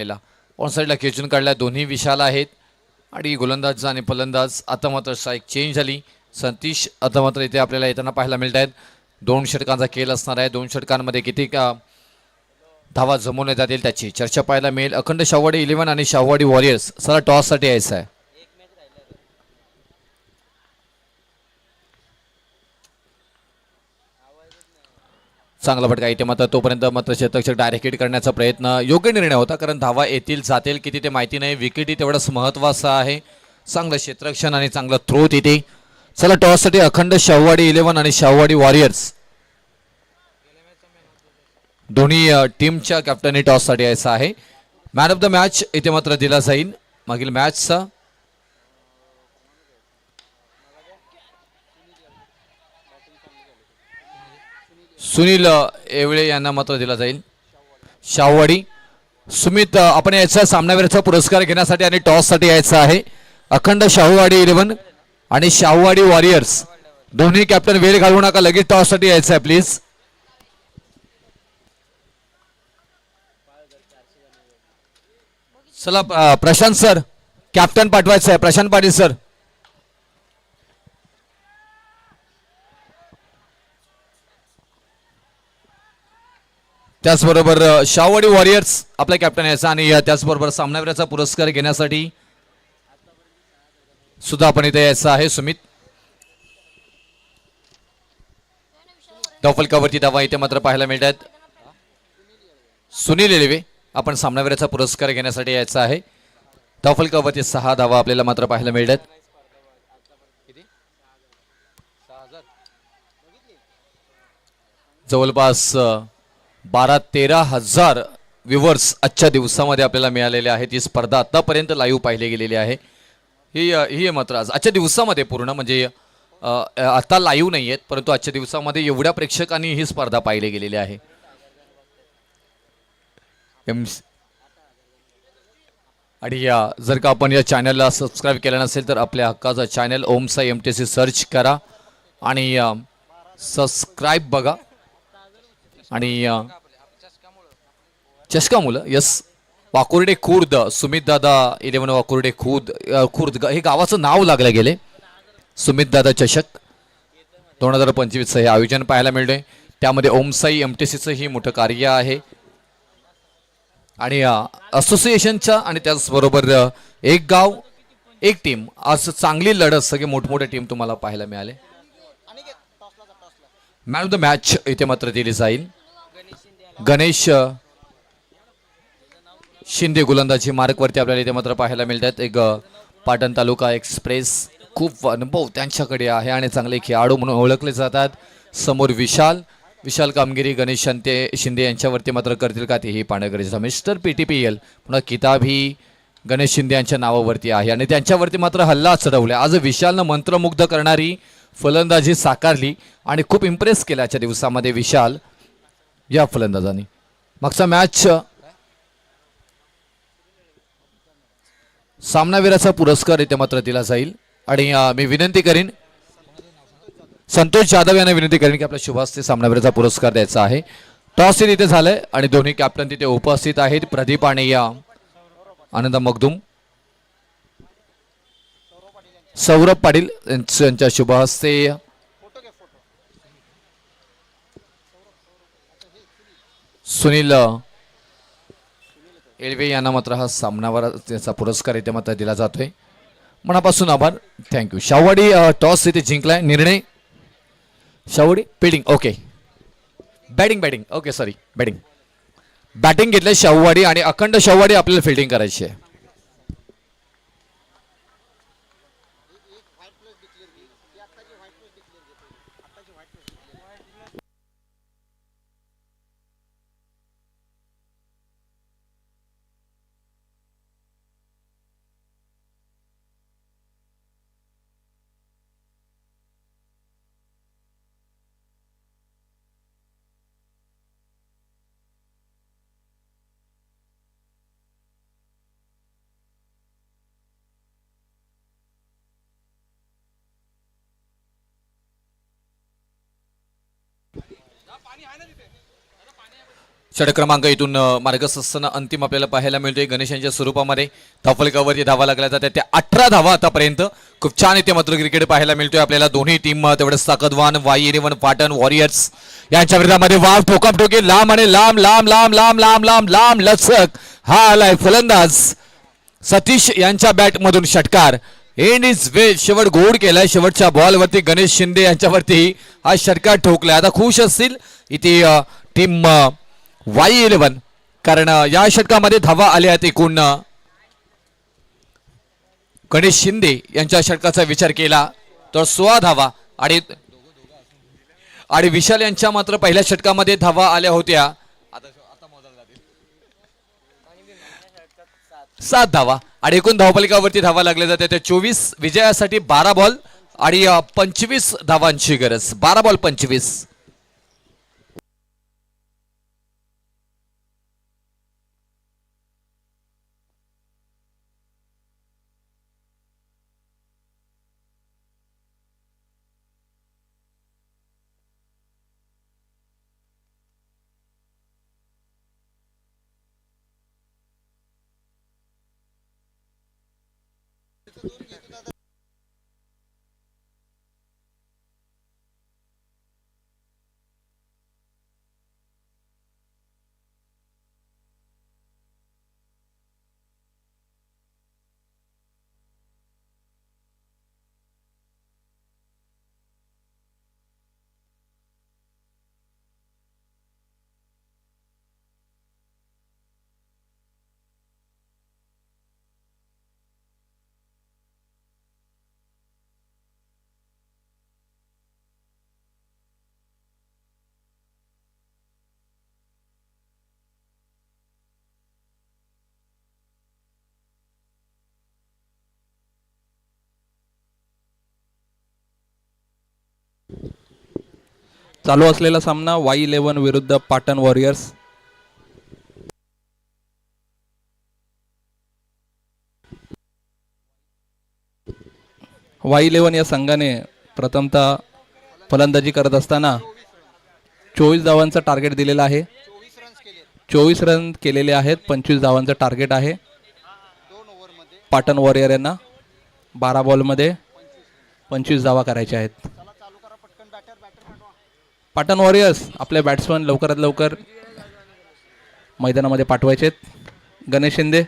केला. ऑन साईडला खेचून काढल्या दोन्ही विशाल आहेत. आणि गोलंदाज आणि फलंदाज आता मात्र स्ट्राईक चेंज झाली. संतीश आता मात्र इथे आपल्याला येताना पाहायला मिळत आहेत दोन षटकांचा खेळ असणार आहे. दोन षटकांमध्ये किती का धावा जमवण्यात जातील त्याची चर्चा पाहायला मिळेल. अखंड शाहवाडी इलेव्हन आणि शाहवाडी वॉरियर्स सला टॉससाठी यायचं आहे. चांगला फटका इथे मात्र तोपर्यंत मात्र शतक डायरेक्ट हिट करण्याचा प्रयत्न योग्य निर्णय होता कारण धावा येतील जातील किती ते माहिती नाही. विकेटही तेवढंच महत्वाचं आहे. चांगलं क्षेत्ररक्षण आणि चांगलं थ्रो तिथे. चला टॉससाठी अखंड शाहवाडी इलेव्हन आणि शाहवाडी वॉरियर्स दोन्ही टीमच्या कॅप्टननी टॉससाठी यायचं आहे. मॅन ऑफ द मॅच इथे मात्र दिला जाईल. मागील मॅचचा सुनील येवळे यांना मात्र दिला जाईल. शाहवाडी. सुमित आपण याचा सामनावीराचा पुरस्कार घेण्यासाठी आणि टॉससाठी यायचं आहे. अखंड शाहूवाडी इलेव्हन आणि शाहूवाडी वॉरियर्स. दोन्ही कॅप्टन वेळ घालवू नका लगेच टॉससाठी यायचं आहे प्लीज. चला प्रशांत सर कॅप्टन पाठवायचं आहे. प्रशांत पाटील सर. त्याचबरोबर शाहवाडी वॉरियर्स आपला कॅप्टन यायचा आणि त्याचबरोबर सामनावीराचा पुरस्कार घेण्यासाठी सुद्धा आपण इथे यायचं आहे सुमित. डॉफलकावरती धावा इथे मात्र पाहायला मिळतात. सुनील एलेवे आपण सामनावीराचा पुरस्कार घेण्यासाठी यायचं आहे. डॉफलकावरती सहा धावा आपल्याला मात्र पाहायला मिळतात. जवळपास बारा तेरा हजार व्ह्युअर्स आजच्या दिवसामध्ये आपल्याला मिळालेले आहेत. ही स्पर्धा आतापर्यंत लाईव्ह पाहिली गेलेली आहे. ही ही आहे मात्र आज. आजच्या दिवसामध्ये पूर्ण म्हणजे आता लाईव्ह नाही आहेत परंतु आजच्या दिवसामध्ये एवढ्या प्रेक्षकांनी ही स्पर्धा पाहिली गेलेली आहे. आणि या जर का आपण या चॅनलला सबस्क्राईब केलं नसेल तर आपल्या हक्काचा channel Omsai M T C search करा. आणि सबस्क्राईब बघा. आणि चष्का चषका मुलं यस. वाकुर्डे खुर्द सुमित दादा इलेवन वाकुर्डे खुर्द खुर्द ग- हे गावाचं नाव लागलं गेले. सुमित दादा चषक. दोन हजार पंचवीसचं हे आयोजन पाहायला मिळतंय त्यामध्ये ओमसाई एम टी सीचं ही मोठं कार्य आहे. आणि असोसिएशनच्या आणि त्याचबरोबर एक गाव एक टीम. असं चांगली लढत सगळे मोठमोठे टीम तुम्हाला पाहायला मिळाले. मॅन ऑफ द मॅच इथे मात्र दिली जाईल. गणेश शिंदे गोलंदाजी मार्गवरती आपल्याला इथे मात्र पाहायला मिळतात. एक पाटण तालुका एक्सप्रेस खूप अनुभव त्यांच्याकडे आहे आणि चांगले खेळाडू म्हणून ओळखले जातात. समोर विशाल विशाल कामगिरी गणेश शंते शिंदे यांच्यावरती मात्र करतील का तेही पाहणं गरजेचं mister P T P L पुन्हा किताब ही गणेश शिंदे यांच्या नावावरती आहे आणि त्यांच्यावरती मात्र हल्ला चढवला. आज विशालनं मंत्रमुग्ध करणारी फलंदाजी साकारली आणि खूप इम्प्रेस केल्याच्या दिवसामध्ये विशाल या फलंदाजांनी. मागचा मॅच सामनावीराचा पुरस्कार इथे मात्र दिला जाईल. आणि मी विनंती करीन संतोष जाधव यांना विनंती करेन की आपल्या शुभास्ते सामनावीराचा पुरस्कार द्यायचा आहे. टॉस इथे झालंय आणि दोन्ही कॅप्टन तिथे उपस्थित आहेत. प्रदीप आणि या आनंद मगदुम सौरभ पाटील यांच- यांच्या शुभहस्ते सुनील एळवे यांना मात्र हा सामनावर त्याचा पुरस्कार येथे मात्र दिला जातोय. मनापासून आभार. थँक्यू शावडी टॉस इथे जिंकलाय निर्णय. शावडी पिडिंग okay batting batting okay sorry batting batting घेतलंय शाहूवाडी आणि अखंड शाहूवाडी आपल्याला फिल्डिंग करायची आहे. षटक क्रमांक इथून मार्गस्थ असताना अंतिम आपल्याला पाहायला मिळतोय गणेशांच्या स्वरूपामध्ये. धाफलकावरती धावा लागला जातात त्या अठरा धावा आतापर्यंत खूप छान येते मात्र क्रिकेट पाहायला मिळतोय आपल्याला. दोन्ही टीम तेवढंच ताकदवान वाई इरेवन पाटण वॉरियर्स यांच्या विरोधामध्ये वाव ठोकापठोकी लांब आणि लांब लांब लांब लांब लांब लांब लांब लचक. हा आलाय फलंदाज. सतीश यांच्या बॅटमधून षटकार. एंड इज वेल शेवट गोड केलाय. शेवटच्या बॉलवरती गणेश शिंदे यांच्यावरती हा षटकार ठोकलाय. आता खुश असतील. इथे टीम वाई इलेव्हन कारण या षटकामध्ये धावा आल्या आहेत एकूण गणेश शिंदे यांच्या षटकाचा विचार केला तर सोळा धावा. आणि आणि विशाल यांच्या मात्र पहिल्या षटकामध्ये धावा आल्या होत्या. सात धावा आणि एकूण धावपलिकावरती धावा लागल्या जाते त्या चोवीस विजयासाठी बारा बॉल आणि पंचवीस धावांची गरज. बारा बॉल पंचवीस. Hallelujah. चालू असलेला सामना वाई इलेव्हन विरुद्ध पाटण वॉरियर्स. वाई इलेव्हन या संघाने प्रथमतः फलंदाजी करत असताना चोवीस धावांचं टार्गेट दिलेलं आहे. चोवीस रन केलेले आहेत पंचवीस धावांचं टार्गेट आहे. पाटण वॉरियर यांना बारा बॉलमध्ये पंचवीस धावा करायच्या आहेत. पाटण वॉरियर्स आपले बॅट्समन लवकरात लवकर मैदानामध्ये पाठवायचे गणेश शिंदे.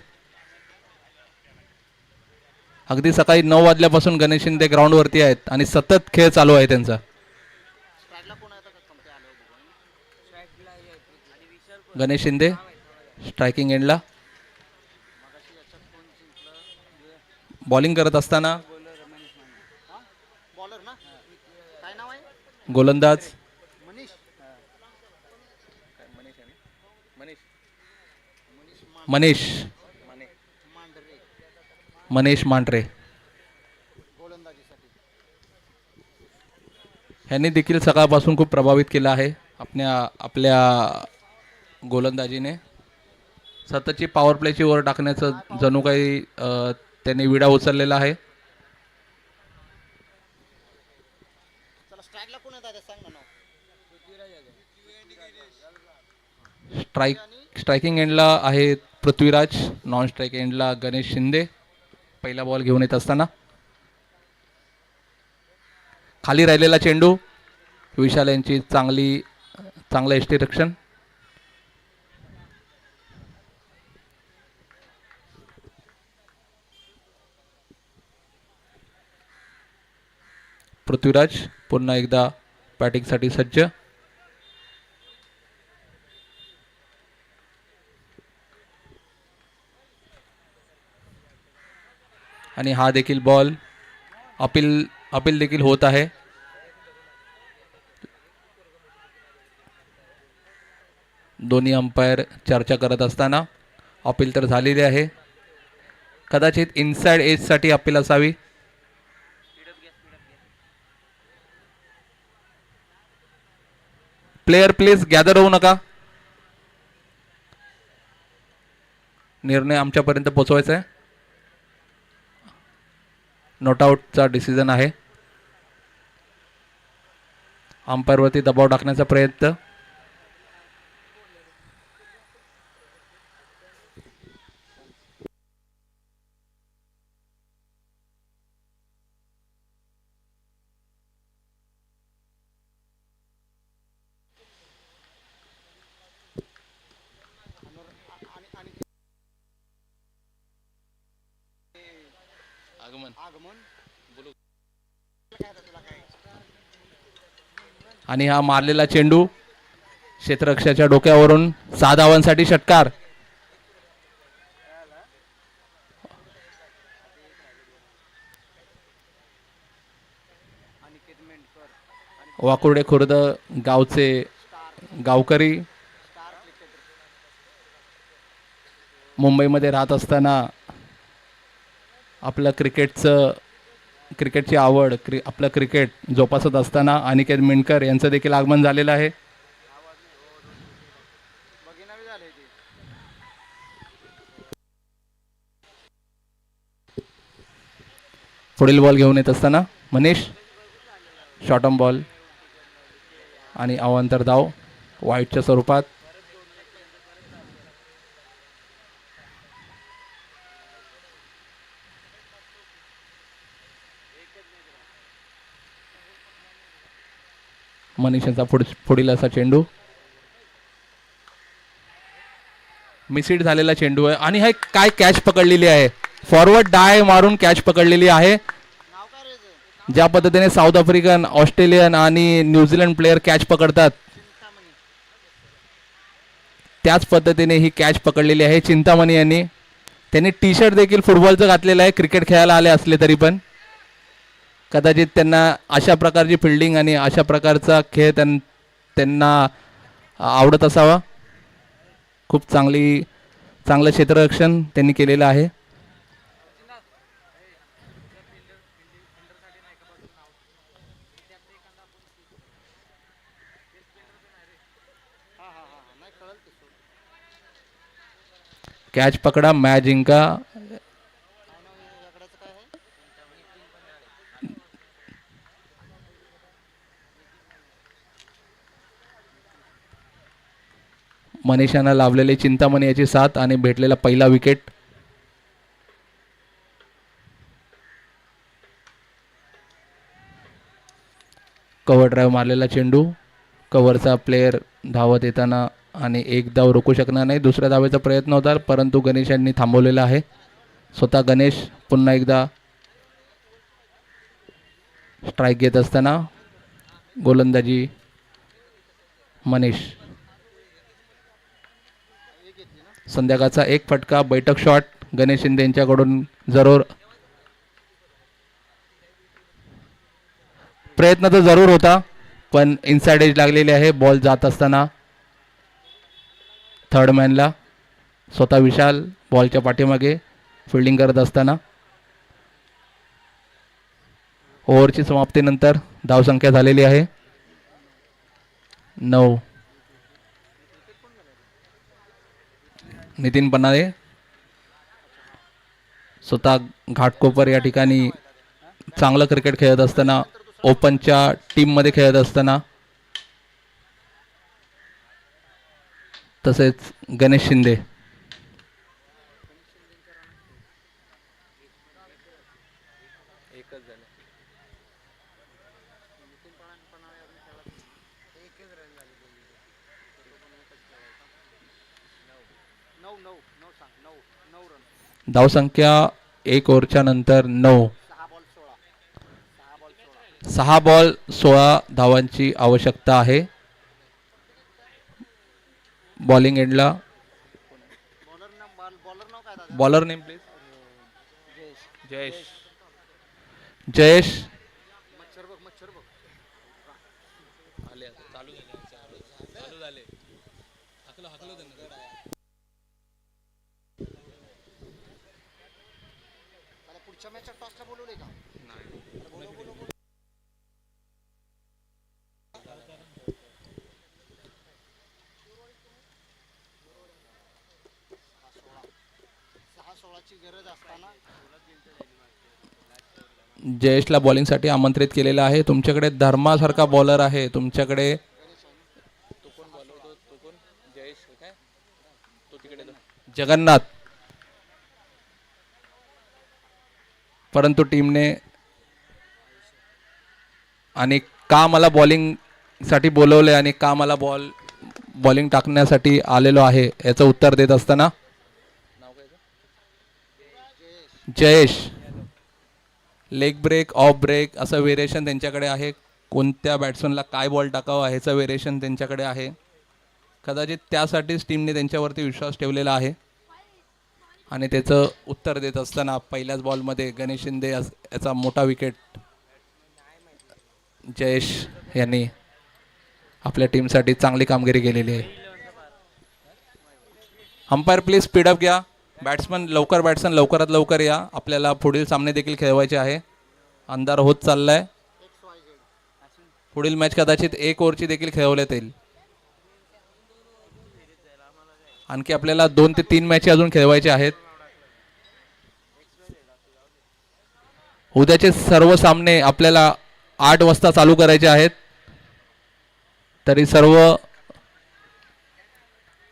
अगदी सकाळी नऊ वाजल्यापासून गणेश शिंदे ग्राउंडवरती आहेत आणि सतत खेळ चालू आहे त्यांचा. गणेश शिंदे स्ट्रायकिंग एंडला बॉलिंग करत असताना गोलंदाज. मनीष. मनीष मांढरे. ह्यांनी देखील सकाळपासून खूप प्रभावित केलं आहे. आपल्या आपल्या गोलंदाजीने. सततची पॉवर प्लेची वर टाकण्याचं जणू काही त्यांनी विडा उचललेला आहे. स्ट्राईक स्ट्रायकिंग एंडला आहे पृथ्वीराज नॉन स्ट्राईक एंडला गणेश शिंदे पहिला बॉल घेऊन येत असताना. खाली राहिलेला चेंडू विशाल यांची चांगली चांगलं एष्टी रक्षण. पृथ्वीराज पुन्हा एकदा बॅटिंगसाठी सज्ज. आणि हा देखील बॉल अपील अपील देखील होत आहे. दोन्ही अंपायर चर्चा करत असताना अपील तर झालेली आहे. कदाचित इनसाइड एजसाठी अपील असावी. प्लेयर प्लीज गॅदर होऊ नका. निर्णय आमच्यापर्यंत पोचवायचा आहे. नॉट आऊटचा डिसिजन आहे. अंपायरवरती दबाव टाकण्याचा प्रयत्न. आणि हा मारलेला चेंडू क्षेत्ररक्षाच्या डोक्यावरून सहा धावांसाठी षटकार. वाकुर्डे खुर्द गावचे गावकरी. मुंबईमध्ये राहत असताना आपलं क्रिकेटचं क्रिकेटची आवड क्रि आपलं क्रिकेट जोपासत असताना अनिकेत मिणकर यांचं देखील आगमन झालेलं आहे. पुढील बॉल घेऊन येत असताना मनीष शॉर्टम बॉल आणि अवांतर धाव वाईटच्या स्वरूपात. मनीषांचा पुढ पुढील असा चेंडू. मिसिड झालेला चेंडू आहे. आणि हे काय कॅच पकडलेली आहे? फॉरवर्ड डाय मारून कॅच पकडलेली आहे. ज्या पद्धतीने साऊथ आफ्रिकन ऑस्ट्रेलियन आणि न्यूझीलंड प्लेयर कॅच पकडतात त्याच पद्धतीने ही कॅच पकडलेली आहे चिंतामणी यांनी. त्यांनी टी शर्ट देखील फुटबॉलचं घातलेलं आहे. क्रिकेट खेळायला आले असले तरी पण. कदाचित त्यांना अशा प्रकारची फिल्डिंग आणि अशा प्रकारचा खेळ त्यां त्यांना आवडत असावा. खूप चांगली चांगलं क्षेत्ररक्षण त्यांनी केलेलं आहे. कॅच पकडा मॅच जिंका मनीषानं लावलेले चिंतामणी याची साथ आणि भेटलेला पहिला विकेट कव्हर ड्राईव्ह मारलेला चेंडू. कव्हरचा प्लेयर धावत येताना आणि एक धाव रोखू शकणार नाही. दुसऱ्या धावेचा प्रयत्न होता परंतु गणेश यांनी थांबवलेला आहे. स्वतः गणेश पुन्हा एकदा स्ट्राईक घेत असताना गोलंदाजी मनीष. संध्याकाळचा एक फटका बैठक शॉट गणेश शिंदे यांच्याकडून जरूर. प्रयत्न तर जरूर होता पण इनसाइड एज लागलेली आहे बॉल जात असताना. थर्ड मॅनला स्वतः विशाल बॉलच्या पाठीमागे फिल्डिंग करत असताना. ओव्हरची समाप्तीनंतर धावसंख्या झालेली आहे. नऊ. नितीन पन्हाळे. स्वतः घाटकोपर या ठिकाणी चांगलं क्रिकेट खेळत असताना ओपनच्या टीममध्ये खेळत असताना. तसेच गणेश शिंदे. धावसंख्या एक ओव्हरच्या नंतर नऊ. सहा बॉल सोळा धावांची आवश्यकता आहे. बॉलिंग एंडला. Bowler name please. Jayesh. Jayesh. जयेशला बॉलिंगसाठी आमंत्रित केलेलं आहे. तुमच्याकडे धर्मासारखा बॉलर आहे. तुमच्याकडे जगन्नाथ. परंतु टीमने आणि का मला बॉलिंगसाठी बोलवले आणि का मला बॉल बॉलिंग टाकण्यासाठी आलेलो आहे याचं उत्तर देत असताना Jayesh. Leg break off break असं वेरिएशन त्यांच्याकडे आहे. कोणत्या बॅट्समनला काय बॉल टाकावा ह्याचं वेरिएशन त्यांच्याकडे आहे. कदाचित त्यासाठीच टीमने त्यांच्यावरती विश्वास ठेवलेला आहे. आणि त्याचं उत्तर देत असताना पहिल्याच बॉलमध्ये गणेश शिंदे याचा मोठा विकेट जयेश यांनी आपल्या टीमसाठी चांगली कामगिरी केलेली आहे. अंपायर प्लीज स्पीडअप घ्या. बॅट्समन लवकर बॅट्समन लवकरात लवकर या. आपल्याला पुढील सामने देखील खेळवायचे आहे. अंधार होत चाललाय. पुढील मॅच कदाचित एक ओव्हरची देखील खेळवण्यात येईल. आणखी आपल्याला दोन ते तीन मॅच अजून खेळवायचे आहेत. उद्याचे सर्व सामने आपल्याला आठ वाजता चालू करायचे आहेत. तरी सर्व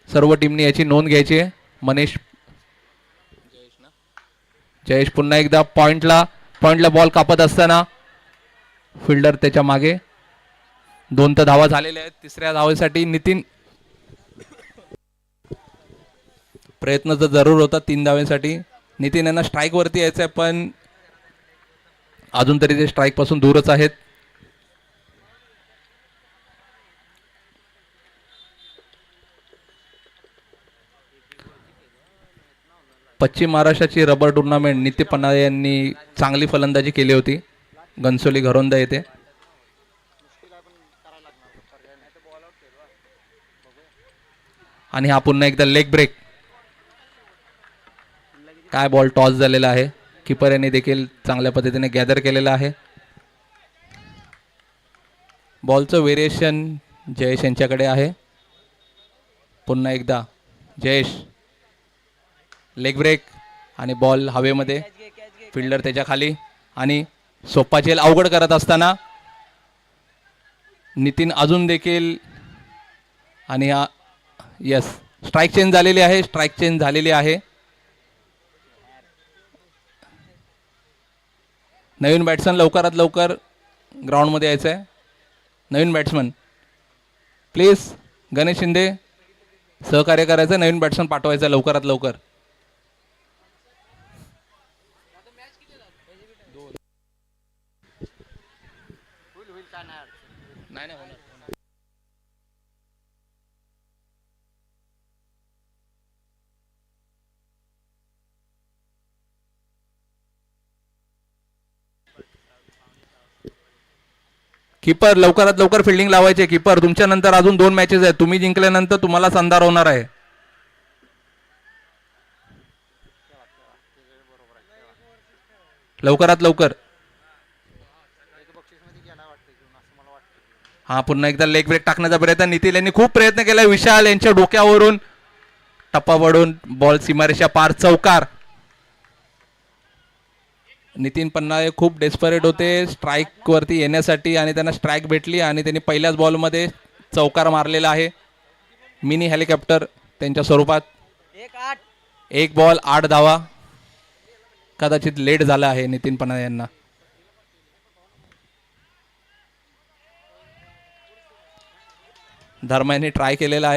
सर्व टीमने याची नोंद घ्यायची आहे. मनीष जयेश पुन्हा एकदा पॉइंटला पॉइंटला बॉल कापत असताना फिल्डर त्याच्यामागे. दोन तर धावा झालेल्या आहेत. तिसऱ्या धावेसाठी नितीन. प्रयत्न तर जरूर होता तीन धावेसाठी. नितीन यांना स्ट्राईक वरती यायचं आहे पण अजून तरी ते स्ट्राईकपासून दूरच आहेत. पश्चिम महाराष्ट्राची रबर टुर्नामेंट निती पन्हाळे यांनी चांगली फलंदाजी केली होती. घनसोली घरोंदा येथे. आणि हा पुन्हा एकदा लेग ब्रेक काय बॉल टॉस झालेला आहे. किपर यांनी देखील चांगल्या पद्धतीने गॅदर केलेला आहे. बॉलचं व्हेरिएशन जयेश यांच्याकडे आहे. पुन्हा एकदा जयेश. लेग ब्रेक आणि बॉल हवेमध्ये. फिल्डर त्याच्याखाली आणि सोप्पा चेल अवघड करत असताना नितीन अजून देखील आणि हा यस स्ट्राईक चेंज झालेली आहे स्ट्राईक चेंज झालेली आहे. नवीन बॅट्समन लवकरात लवकर ग्राउंडमध्ये यायचं आहे नवीन बॅट्समन प्लीज गणेश शिंदे सहकार्य करायचं नवीन बॅट्समन पाठवायचं लवकरात लवकर. नाही नाही होणार कीपर लवकरात लवकर फिल्डिंग लावायचे कीपर तुमच्या नंतर अजून दोन मॅचेस आहेत. तुम्ही जिंकल्यानंतर तुम्हालाच अंधार होणार आहे. लवकरात लवकर. हा पुन्हा एकदा लेग ब्रेक टाकण्याचा प्रयत्न. नितीन यांनी खूप प्रयत्न केला. विशाल यांच्या डोक्यावरून टप्पा पडून बॉल सीमारेषा पार चौकार. नितीन पन्नाळे खूप डेस्परेट होते. स्ट्राईक वरती येण्यासाठी आणि त्यांना स्ट्राईक भेटली आणि त्यांनी पहिल्याच बॉलमध्ये चौकार मारलेला आहे. मिनी हेलिकॉप्टर त्यांच्या स्वरूपात. एक आठ. एक बॉल आठ धावा. कदाचित लेट झाला आहे नितीन पन्हाळे यांना. धर्माने ट्राय केलेला आहे.